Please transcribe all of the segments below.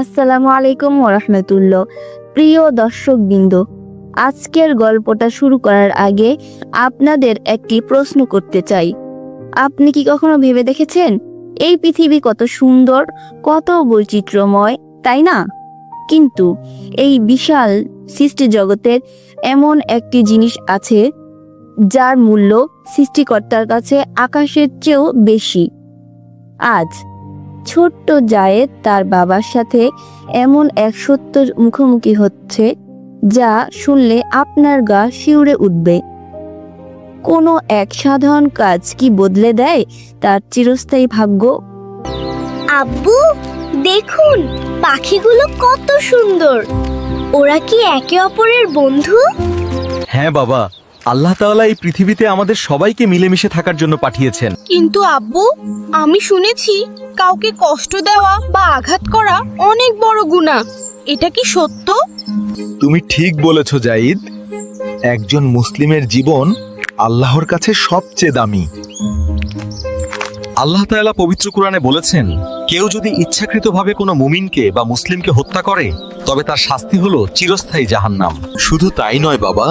আসসালামু আলাইকুম ওরহমতুল্লাহ প্রিয় দর্শকবৃন্দ, আজকের গল্পটা শুরু করার আগে আপনাদের একটি প্রশ্ন করতে চাই। আপনি কি কখনো ভেবে দেখেছেন, এই পৃথিবী কত সুন্দর, কত বৈচিত্র্যময়, তাই না? কিন্তু এই বিশাল সৃষ্টি জগতের এমন একটি জিনিস আছে, যার মূল্য সৃষ্টিকর্তার কাছে আকাশের চেয়েও বেশি। আজ ছোট্ট জায়েদ তার বাবার সাথে এমন এক সত্যর মুখোমুখি হচ্ছে যা শুনলে আপনার গা শিউরে উঠবে। কোনো এক সাধারণ কাজ কি বদলে দেয় তার চিরস্থায়ী ভাগ্য? আব্বু দেখুন পাখিগুলো কত সুন্দর। ওরা কি একে অপরের বন্ধু? হ্যাঁ বাবা আল্লাহ তাআলা এই পৃথিবীতে আমাদের সবাইকে মিলেমিশে থাকার জন্য পাঠিয়েছেন। কিন্তু আব্বু আমি শুনেছি কাউকে কষ্ট দেওয়া বা আঘাত করা অনেক বড় গুনাহ এটা কি সত্য? তুমি ঠিক বলেছ জাইদ। একজন মুসলিমের জীবন আল্লাহর কাছে সবচেয়ে দামি। আল্লাহ তাআলা পবিত্র কোরআনে বলেছেন কেউ যদি ইচ্ছাকৃতভাবে কোনো মুমিনকে বা মুসলিমকে হত্যা করে তবে তার শাস্তি হলো চিরস্থায়ী জাহান্নাম। শুধু তাই নয় বাবা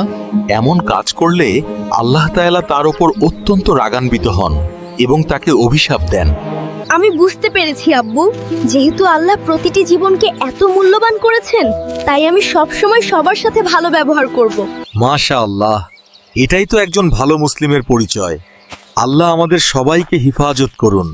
এমন কাজ করলে আল্লাহ তাআলা তার ওপর অত্যন্ত রাগান্বিত হন এবং তাকে অভিশাপ দেন। আমি বুঝতে পেরেছি, আব্বু। যেহেতু আল্লাহ প্রতিটি জীবনকে এত মূল্যবান করেছেন, তাই আমি সব সময় সবার সাথে ভালো ব্যবহার করব। মাশা আল্লাহ এটাই তো একজন ভালো মুসলিমের পরিচয়। আল্লাহ আমাদের সবাইকে হিফাজত করুন।